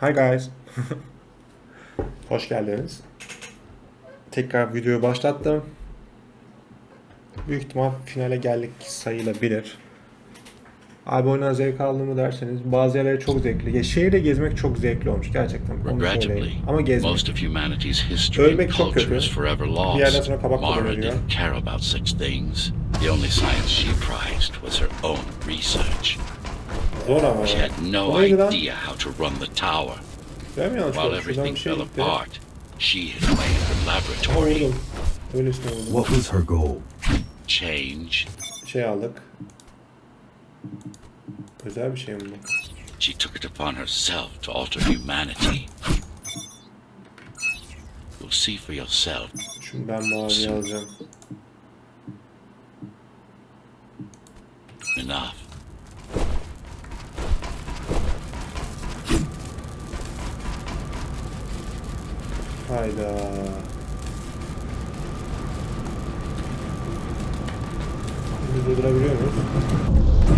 Hi guys. Hoş geldiniz. Tekrar videoyu başlattım. Büyük ihtimal finale geldik sayılabilir. Abi oyuna zevk aldın mı derseniz bazı yerleri çok zevkli. Ya şehirde gezmek çok zevkli olmuş gerçekten. Onu söyleyeyim. Ama gezmek. most of humanity's history Ölmek çok kötü. is forever Bir yerden sonra kabak Mara kullanılıyor. didn't care about such things. The only science she prized was her own research. Zor ama She ya. had no Bu neydi lan? idea how to run the tower. Ben mi yanlış While gördüm? Şuradan everything bir şey fell gitti. apart, she hid away in her Ama laboratory. vurdum. Öylesine vurdum. What was her goal? Change. Şey aldık. Özel bir şey mi bu? She took it upon herself to alter humanity. You'll see for yourself. Şunu Hayda. Şimdi durdurabiliyor muyuz?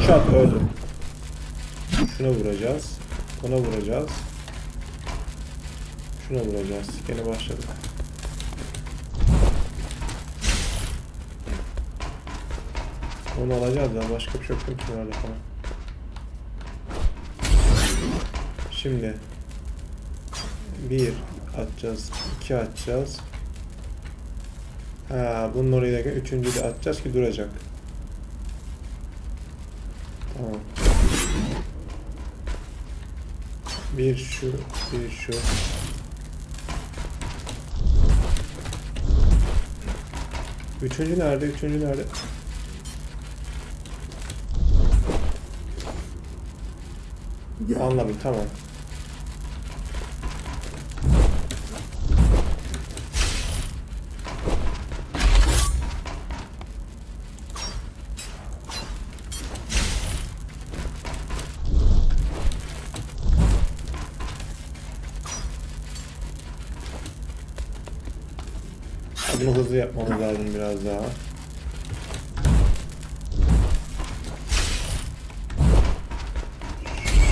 Şat öldü. Şuna vuracağız. Ona vuracağız. Şuna vuracağız. Gene başladık. Onu alacağız ya. Başka bir şey yok ki orada falan. Şimdi bir atacağız, iki atacağız. Ha, bunun oraya da üçüncü de atacağız ki duracak. Tamam. Bir şu, bir şu. Üçüncü nerede? Üçüncü nerede? Anladım, tamam. Bunu hızlı yapmamız lazım biraz daha.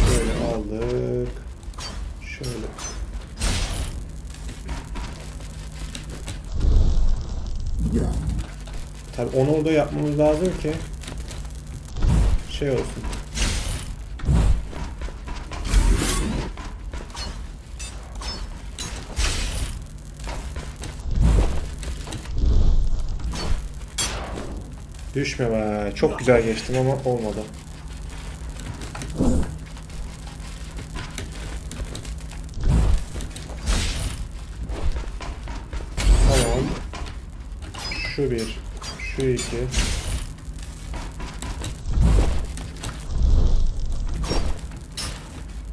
Şöyle aldık. Şöyle. Tabi onu orada yapmamız lazım ki şey olsun. Düşme be. Çok güzel geçtim ama olmadı. Tamam. Şu bir. Şu iki.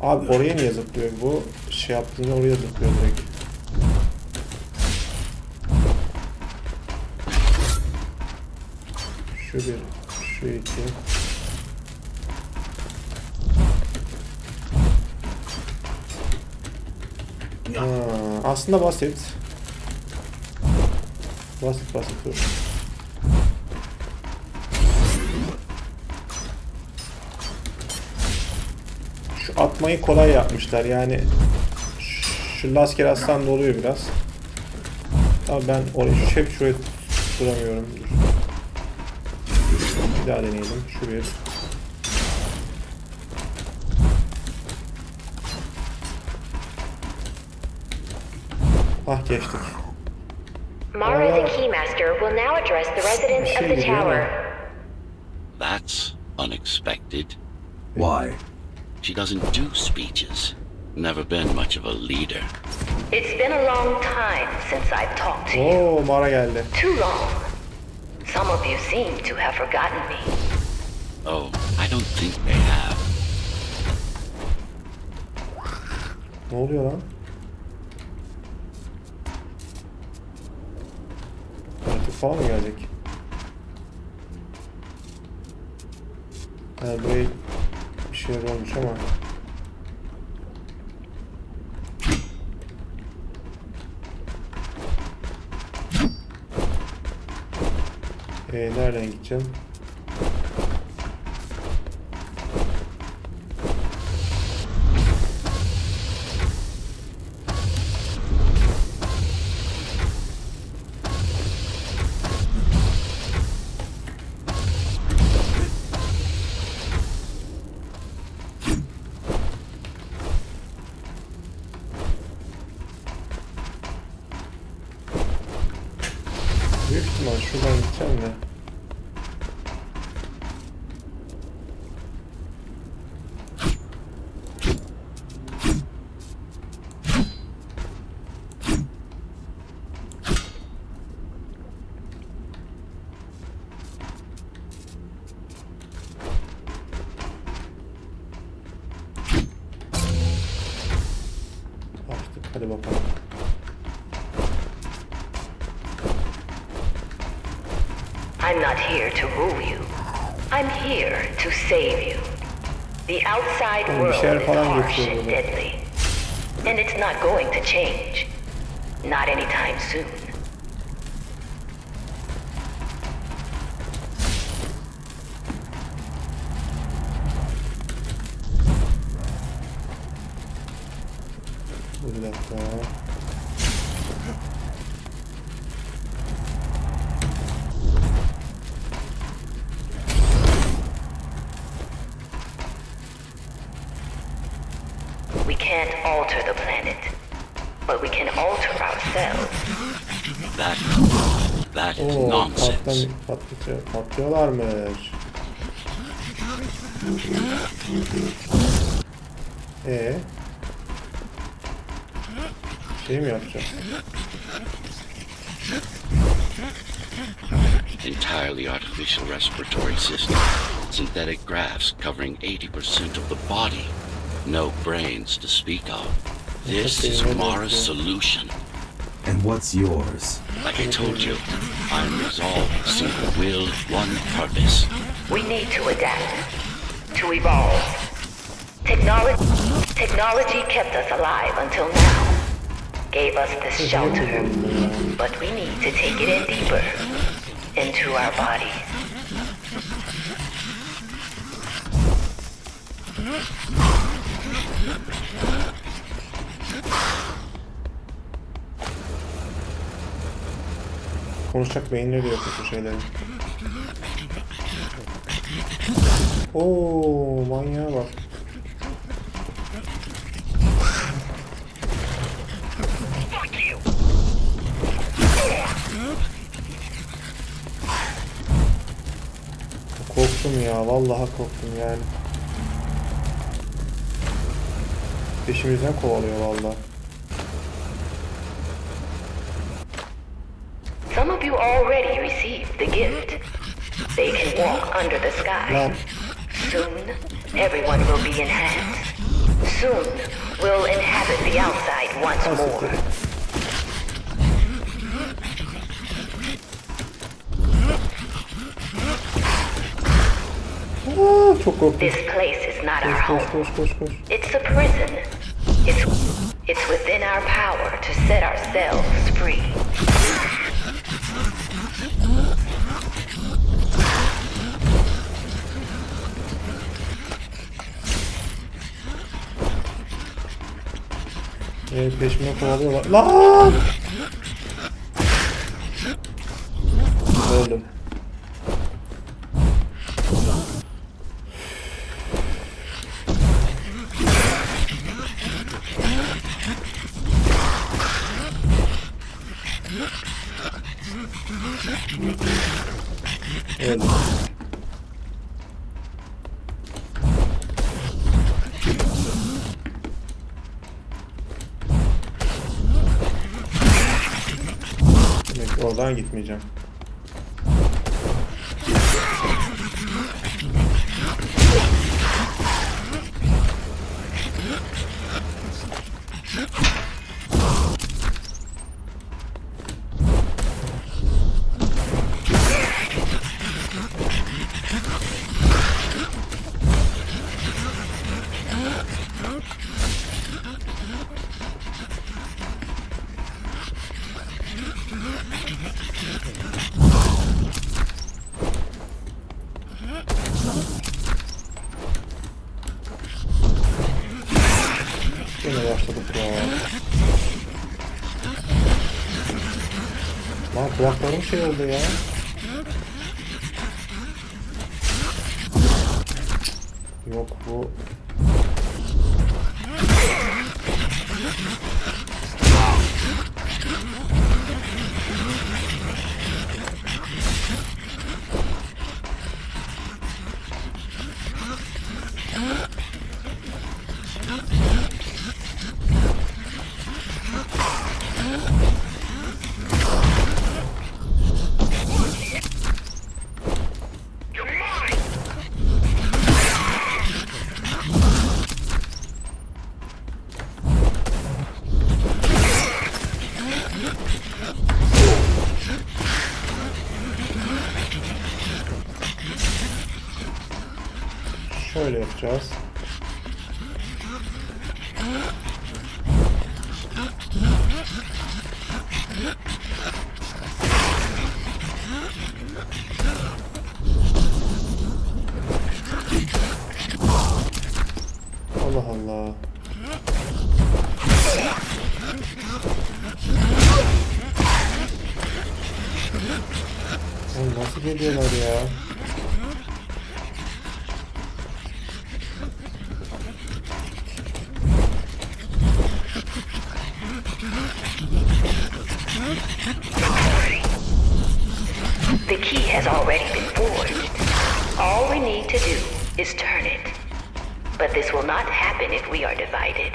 Abi oraya niye zıplıyor bu? Şey yaptığında oraya zıplıyor direkt. Şu bir, şu iki. Ha, aslında basit. Basit basit dur. Şu atmayı kolay yapmışlar yani. Şu lasker aslan doluyor biraz. Ama ben orayı hep şuraya duramıyorum. Dur. Bir daha deneyelim. Şu bir. Ah geçtik. Mara the Keymaster will now address the residents of the Şey gibi ama. tower. That's unexpected. Why? She doesn't do speeches. Never been much of a leader. It's been a long time since I've talked to you. Oo mağara geldi. Too long. Some of you seem to have forgotten me. Oh, I don't think they have. Ne oluyor lan? Artık falan mı gelecek? Ha buraya bir şeyler olmuş ama. Ee, nereden gideceğim? Hadi bakalım. I'm not here to rule you. I'm here to save you. The outside world is harsh and deadly. And it's not going to change. Not anytime soon. Can't alter the planet, but we can alter ourselves. That, that is Oo nonsense. patlam patlatıyor, patlıyorlarmış. Ee? Şey mi yapacağım? Entirely artificial respiratory system. Synthetic grafts covering 80% of the body. No brains to speak of. This is Mara's solution. And what's yours? Like I told you, I'm resolved, single will, one purpose. We need to adapt, to evolve. Technology, technology kept us alive until now. Gave us this shelter, but we need to take it in deeper into our bodies. Konuşacak beyinleri yok bu şeylerin. Oo manyağa bak. Korktum ya, vallahi korktum yani. Peşimizden kovalıyor vallahi. Some of you already received the gift. They can walk under the sky. Soon, everyone will be enhanced. Soon, we'll inhabit the outside once more. Aa, çok korktum. This place is not our home. koş koş koş koş. It's a prison. It's it's within our power to set ourselves free. Ee, peşimden kovalıyorlar. Lan! Gitmeyeceğim. Kulaklarım şey oldu ya. Yok bu sure it is, Jess. The key has already been forged. All we need to do is turn it. But this will not happen if we are divided.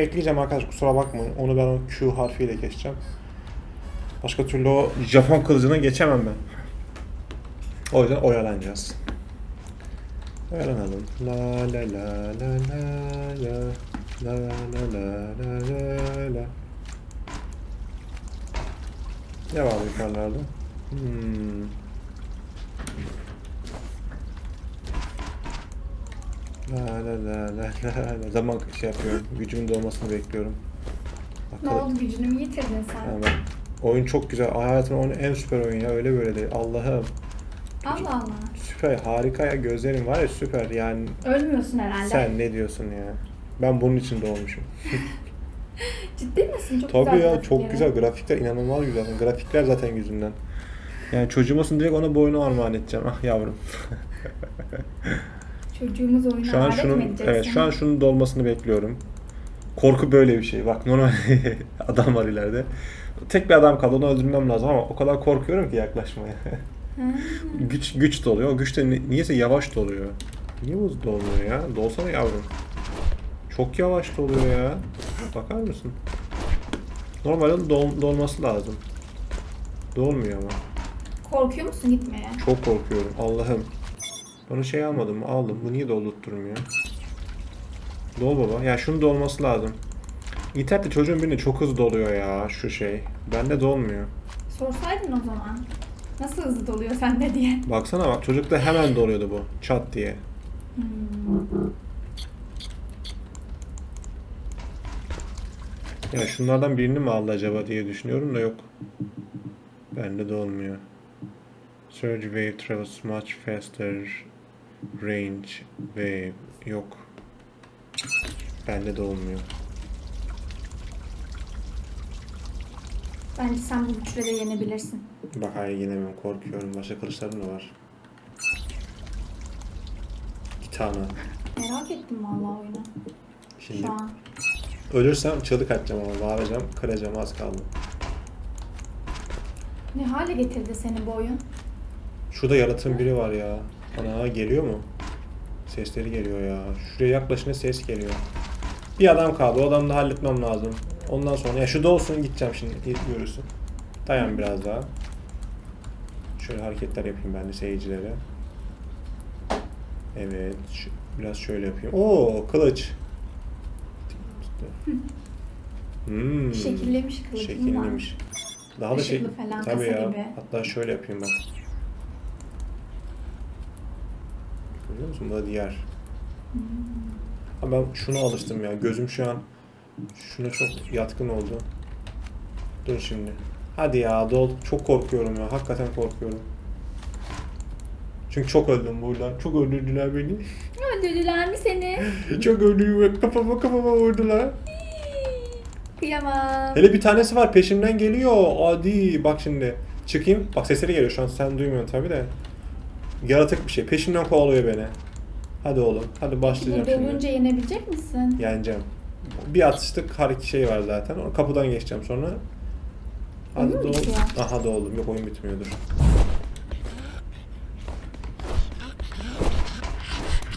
Bekleyeceğim arkadaş kusura bakmayın. Onu ben o Q harfiyle geçeceğim. Başka türlü o Japon kılıcına geçemem ben. O yüzden oyalanacağız. Oyalanalım. La la la la la la la la la la la la Ne var yukarılarda? Hmm. La la la la la la Zaman şey yapıyorum. Gücümün dolmasını bekliyorum. Ne Bakalım. oldu gücünü mü yitirdin sen? Ha, bak. Oyun çok güzel. Hayatımın oyunu en süper oyun ya. Öyle böyle değil. Allah'ım. Allah Allah. Süper. Harika ya. Gözlerin var ya süper. Yani Ölmüyorsun herhalde. sen ne diyorsun ya? Ben bunun için doğmuşum. Ciddi misin? Çok Tabii güzel ya grafikleri. çok güzel. Grafikler inanılmaz güzel. Grafikler zaten yüzünden. Yani çocuğum olsun direkt ona bu oyunu armağan edeceğim. Ah yavrum. Çocuğumuz oyunu Şu an şunun evet şu an şunun dolmasını bekliyorum. Korku böyle bir şey. Bak normal adam var ileride. Tek bir adam kaldı onu öldürmem lazım ama o kadar korkuyorum ki yaklaşmaya. güç güç doluyor. O güç de ni- niyeyse yavaş doluyor. Niye bu dolmuyor ya? Dolsana yavrum. Çok yavaş doluyor ya. Bakar mısın? Normalde dol, dolması lazım. Dolmuyor ama. Korkuyor musun gitmeye? Çok korkuyorum. Allah'ım. Bana şey almadım mı? Aldım. Bu niye doldurtturmuyor? Dol baba. Ya şunu dolması lazım. İnternette çocuğun birine çok hızlı doluyor ya şu şey. Bende dolmuyor. Sorsaydın o zaman. Nasıl hızlı doluyor sende diye. Baksana bak çocukta hemen doluyordu bu. Çat diye. Ya şunlardan birini mi aldı acaba diye düşünüyorum da yok. Bende de olmuyor. Surge wave travels much faster range wave yok. Bende de olmuyor. Bence sen bu güçle de yenebilirsin. Bak hayır yenemem korkuyorum. Başka kılıçlarım da var. İki tane. Merak ettim vallahi oyunu. Şimdi Şu an. ölürsem çığlık atacağım ama bağıracağım, kıracağım az kaldı. Ne hale getirdi seni bu oyun? Şurada yaratığın biri var ya. Ana geliyor mu? Sesleri geliyor ya. Şuraya yaklaşınca ses geliyor. Bir adam kaldı. O adamı da halletmem lazım. Ondan sonra ya şu da olsun gideceğim şimdi. Görürsün. Dayan biraz daha. Şöyle hareketler yapayım ben de seyircilere. Evet. şu- biraz şöyle yapayım. Oo kılıç. Hmm. Şekillemiş kılıcın Şekillemiş. Daha da şey. Işıklı falan, Tabii kasa ya. gibi. Hatta şöyle yapayım bak. Görüyor musun? Bu da diğer. Ama ben şuna alıştım ya. Gözüm şu an şuna çok yatkın oldu. Dur şimdi. Hadi ya dol. Çok korkuyorum ya. Hakikaten korkuyorum. Çünkü çok öldüm buradan. Çok öldürdüler beni. Öldürdüler mi seni? çok öldüm. Kafama kafama vurdular. Kıyamam. Hele bir tanesi var peşimden geliyor. Adi bak şimdi. Çıkayım. Bak sesleri geliyor şu an sen duymuyorsun tabi de. Yaratık bir şey. Peşimden kovalıyor beni. Hadi oğlum. Hadi başlayacağım Bu şimdi. dolunca yenebilecek misin? Yeneceğim. Bir atıştık hareket şey var zaten. O kapıdan geçeceğim sonra. Hadi Oyun mu doğ. bitiyor? Aha doğdum. Yok oyun bitmiyordur.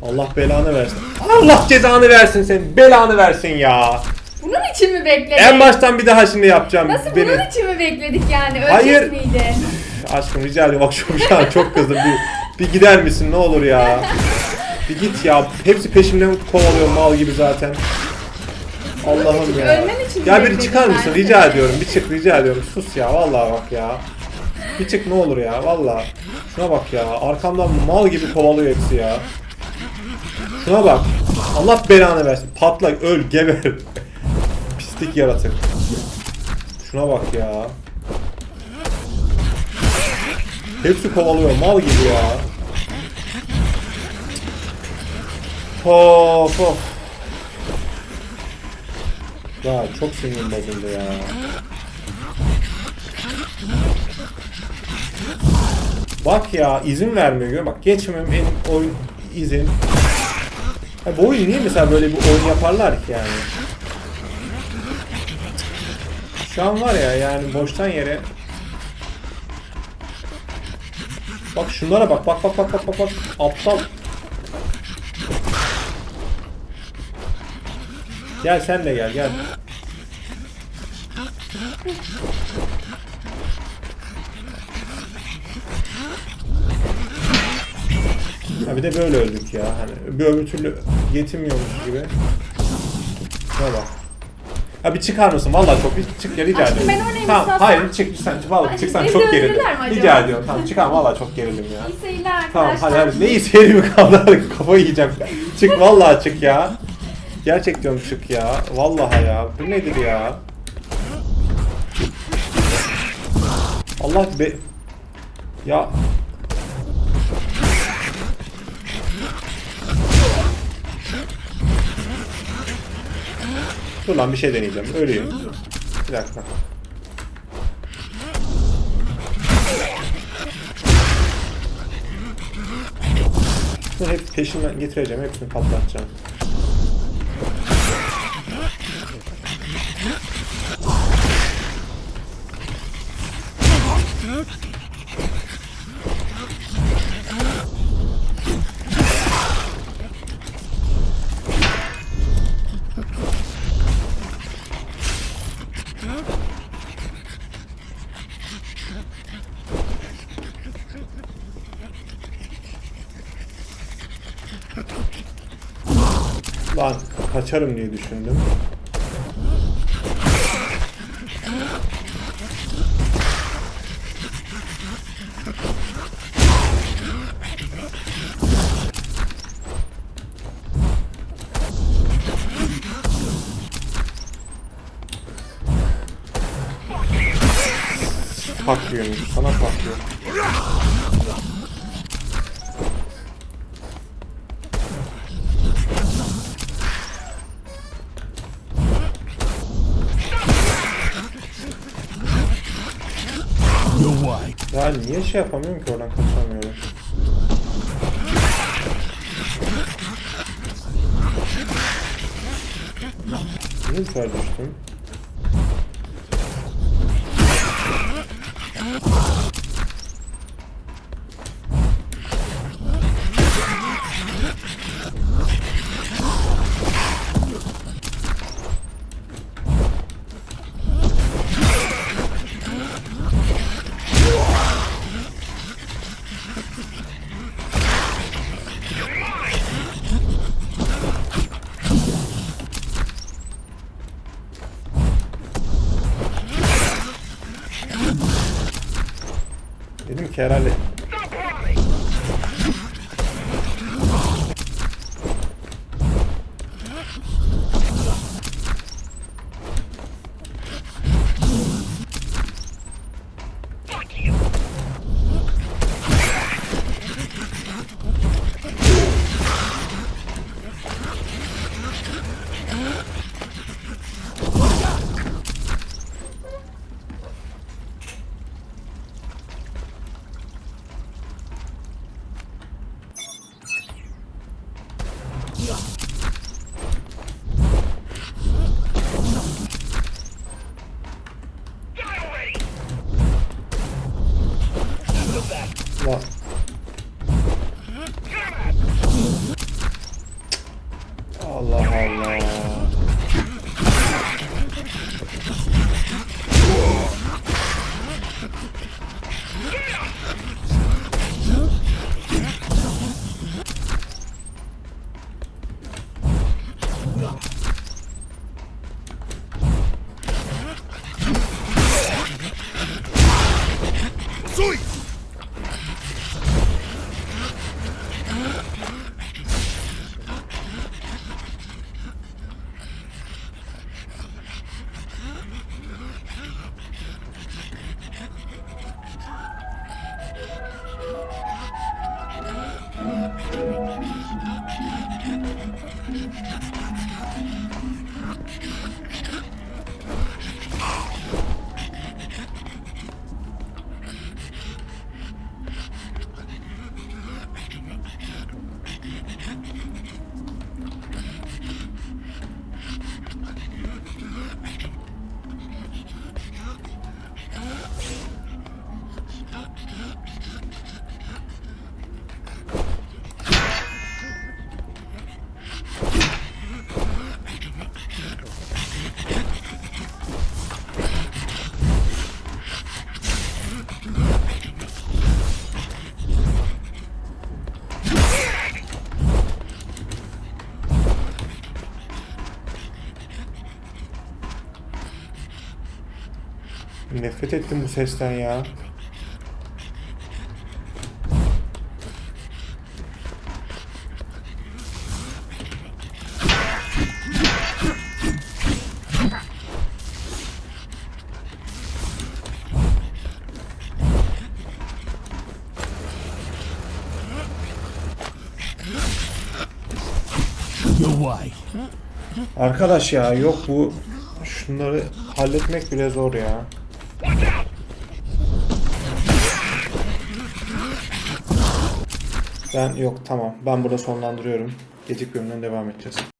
Allah belanı versin. Allah cezanı versin senin. Belanı versin ya. Bunun için mi bekledik? En baştan bir daha şimdi yapacağım. Nasıl bunun için mi bekledik yani? Ölecek Hayır. miydi? Aşkım rica ediyorum. Bak şu an çok kızdım. Bir, bir gider misin ne olur ya. Bir git ya. Hepsi peşimden kovalıyor mal gibi zaten. Allah'ım ya. ölmen için Ya biri çıkar mısın? bence? Rica ediyorum. Bir çık rica ediyorum. Sus ya. Vallahi bak ya. Bir çık ne olur ya. Vallahi. Şuna bak ya. Arkamdan mal gibi kovalıyor hepsi ya. Şuna bak. Allah belanı versin. Patla, öl, geber. Pislik yaratık. Şuna bak ya. Hepsi kovalıyor mal gibi ya. Of of. Ya çok sinirim bozuldu ya. Bak ya izin vermiyor. Bak geçmem benim oyun izin. Ha, bu oyun niye mesela böyle bir oyun yaparlar ki yani? Şu an var ya yani boştan yere Bak şunlara bak bak bak bak bak bak bak aptal Gel sen de gel gel Ha bir de böyle öldük ya hani bir öbür türlü yetinmiyormuş gibi bak Ha bir çıkar mısın? Vallahi çok bir çık ya rica Aşkım, ediyorum. ben oynayayım Tamam istersen. hayır çık lütfen vallahi Hadi, çıksan beni çok gerildim. mi acaba? Rica ediyorum tamam çıkar vallahi çok gerildim ya. İyi seyirler Tamam arkadaşlar. hadi hadi ne iyi mi kaldı kafayı yiyeceğim. Çık vallahi çık ya. Gerçek diyorum çık ya. Vallahi ya. Bu nedir ya? Allah be... Ya... Dur lan bir şey deneyeceğim. Öleyim. Bir dakika. Hep peşinden getireceğim. Hepsini patlatacağım. Kaçarım diye düşündüm. Patlıyormuş. Sana patlıyor. Şey yapamıyorum ki oradan kaçamıyorum? Niye bu sefer düştüm? Caralho. Nefret ettim bu sesten ya. Arkadaş ya yok bu şunları halletmek bile zor ya. Ben yok tamam ben burada sonlandırıyorum. Gecik bölümünden devam edeceğiz.